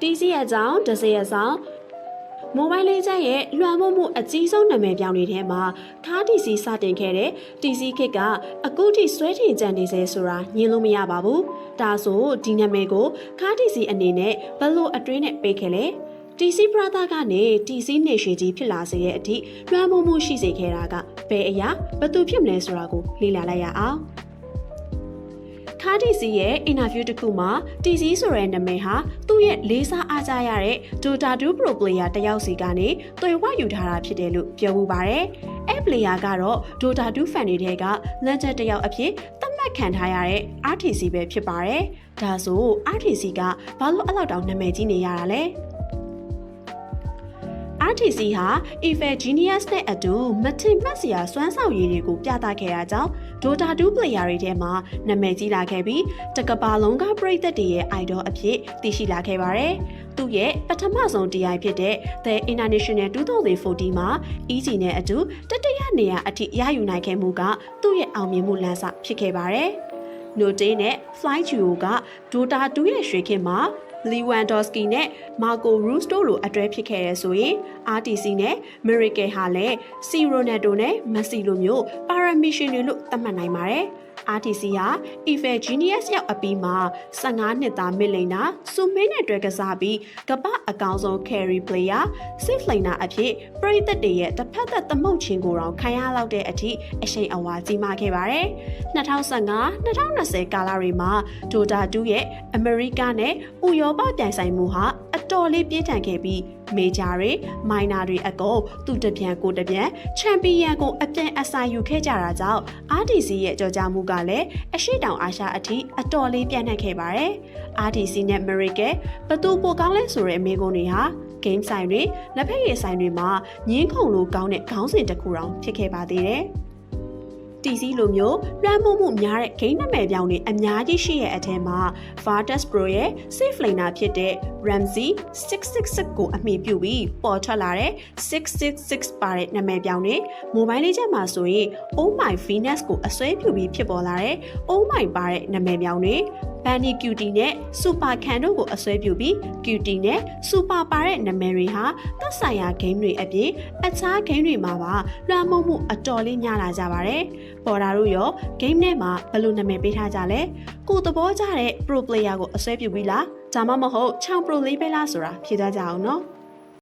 TC ရဲ့အကြောင်းဒဇရဲ့ဆောင်မိုဘိုင်းလေးချက်ရဲ့လွှမ်းမိုးမှုအကြီးဆုံးနာမည်ပြောင်းတွေထဲမှာခါ TC စတင်ခဲ့တဲ့ TC ခစ်ကအခုထိဆွဲထင်ကြံနေစေဆိုတာညင်လို့မရပါဘူး။ဒါဆိုဒီနာမည်ကိုခါ TC အနေနဲ့ဘယ်လိုအတွင်းနဲ့ပေးခဲ့လဲ TC Brother ကနေ TC နေရှင်ကြီးဖြစ်လာစေတဲ့အထိလွှမ်းမိုးမှုရှိစေခဲ့တာကဘယ်အရာဘယ်သူဖြစ်မလဲဆိုတာကိုလေ့လာလိုက်ရအောင်။ ခါတီစီရဲ့အင်တာဗျူးတစ်ခုမှာတီစီဆိုတဲ့နာမည်ဟာသူ့ရဲ့လေးစားအားကြရတဲ့ Dota 2 Pro Player တယောက်စီကနေတွေ့ဝယူထားတာဖြစ်တယ်လို့ပြောမှုပါတယ်။အဲ player ကတော့ Dota 2 fan တွေက legend တယောက်အဖြစ်သတ်မှတ်ခံထားရတဲ့ RTC ပဲဖြစ်ပါတယ်။ဒါဆို RTC ကဘာလို့အဲ့လောက်တောင်နာမည်ကြီးနေရတာလဲ။ RTC ဟာ Eiffel Genius နဲ့အတူမထင်မှတ်စရာစွမ်းဆောင်ရည်တွေကိုပြသခဲ့တာကြောင့် Dota 2 player တွေထဲမှာနာမည်ကြီးလာခဲ့ပြီးတကဘာလုံးကပရိသတ်တွေရဲ့ idol အဖြစ်သိရှိလာခဲ့ပါတယ်။သူ့ရဲ့ပထမဆုံး TI ဖြစ်တဲ့ The International 2014မှာ EG နဲ့အတူတတိယနေရာအထိရယူနိုင်ခဲ့မှုကသူ့ရဲ့အောင်မြင်မှုလမ်းစဖြစ်ခဲ့ပါတယ်။ Note နဲ့ Fly Duo က Dota 2ရဲ့ရွှေခင်မှာလီဝမ်ဒေါစကီနဲ့မာကိုရူစတိုလိုအတွဲဖြစ်ခဲ့ရဆိုရင် RTC နဲ့ Miracle ဟာလည်းစီရိုနယ်ဒိုနဲ့မက်ဆီလိုမျိုးပါရမီရှင်တွေလို့သတ်မှတ်နိုင်ပါတယ်။ RTC ဟာ Eiffel Genius ရောက်အပြီးမှာ15နှစ်သားမစ်လိန်နာစူမင်းနဲ့တွဲကစားပြီးကပ္ပအကောင်ဆုံး carry player safe laner အဖြစ်ပရိသတ်တွေရဲ့တစ်ဖက်သက်သမုတ်ချင်းကိုတော့ခံရလောက်တဲ့အထိအရှိန်အဝါကြီးမားခဲ့ပါတယ်2015-2020ကာလတွေမှာ Dota 2ရဲ့ America နဲ့ဥရောပပြိုင်ဆိုင်မှုဟာအ တော်လေးပြင်းထန်ခဲ့ပြီးမေဂျာတွေမိုင်နာတွေအကုန်သူတပြန်ကိုတပြန်ချန်ပီယံကိုအပြန်အဆိုင်ယူခဲ့ကြတာကြောင့် RTC ရဲ့ကြော်ကြားမှုကလည်းအရှိတောင်အာရှအထိအတော်လေးပြန့်နှံ့ခဲ့ပါတယ်။ RTC နဲ့ Miracle ဘသူပိုကောင်းလဲဆိုတဲ့အမေကုန်းတွေဟာ game ဆိုင်တွေလက်ဖက်ရည်ဆိုင်တွေမှာညင်းခုန်လိုကောင်းတဲ့ခေါင်းစဉ်တစ်ခုတောင်ဖြစ်ခဲ့ပါသေးတယ်။ တီစီလိုမျိုးလွှမ်းမိုးမှုများတဲ့ဂိမ်းနာမည်ပြောင်းတွေအများကြီးရှိရဲ့အထက်မှာ Vartus Pro ရဲ့ safe laner ဖြစ်တဲ့ Ramsey 666ကိုအမိပြုပြီးပေါ်ထွက်လာတဲ့666ပါတဲ့နာမည်ပြောင်းတွေ mobile လေးချက်မှာဆိုရင် Oh my Venus ကိုအစွဲပြုပြီးဖြစ်ပေါ်လာတဲ့ Oh my ပါတဲ့နာမည်ပြောင်းတွေ Bunny Cutie နဲ့ Super Can တို့ကိုအစွဲပြုပြီး Cutie နဲ့ Super ပါတဲ့နာမည်တွေဟာသက်ဆိုင်ရာ game တွေအပြင်အခြား game တွေမှာပါလွှမ်းမိုးမှုအတော်လေးများလာကြပါတယ်။ပေါ်တာတို့ရော game ထဲမှာဘယ်လိုနာမည်ပေးထားကြလဲ။ကိုယ်သဘောကျတဲ့ pro player ကိုအစွဲပြုပြီးလား။ဒါမှမဟုတ်ချောင် pro လေးပဲလားဆိုတာဖြေသားကြအောင်နော်။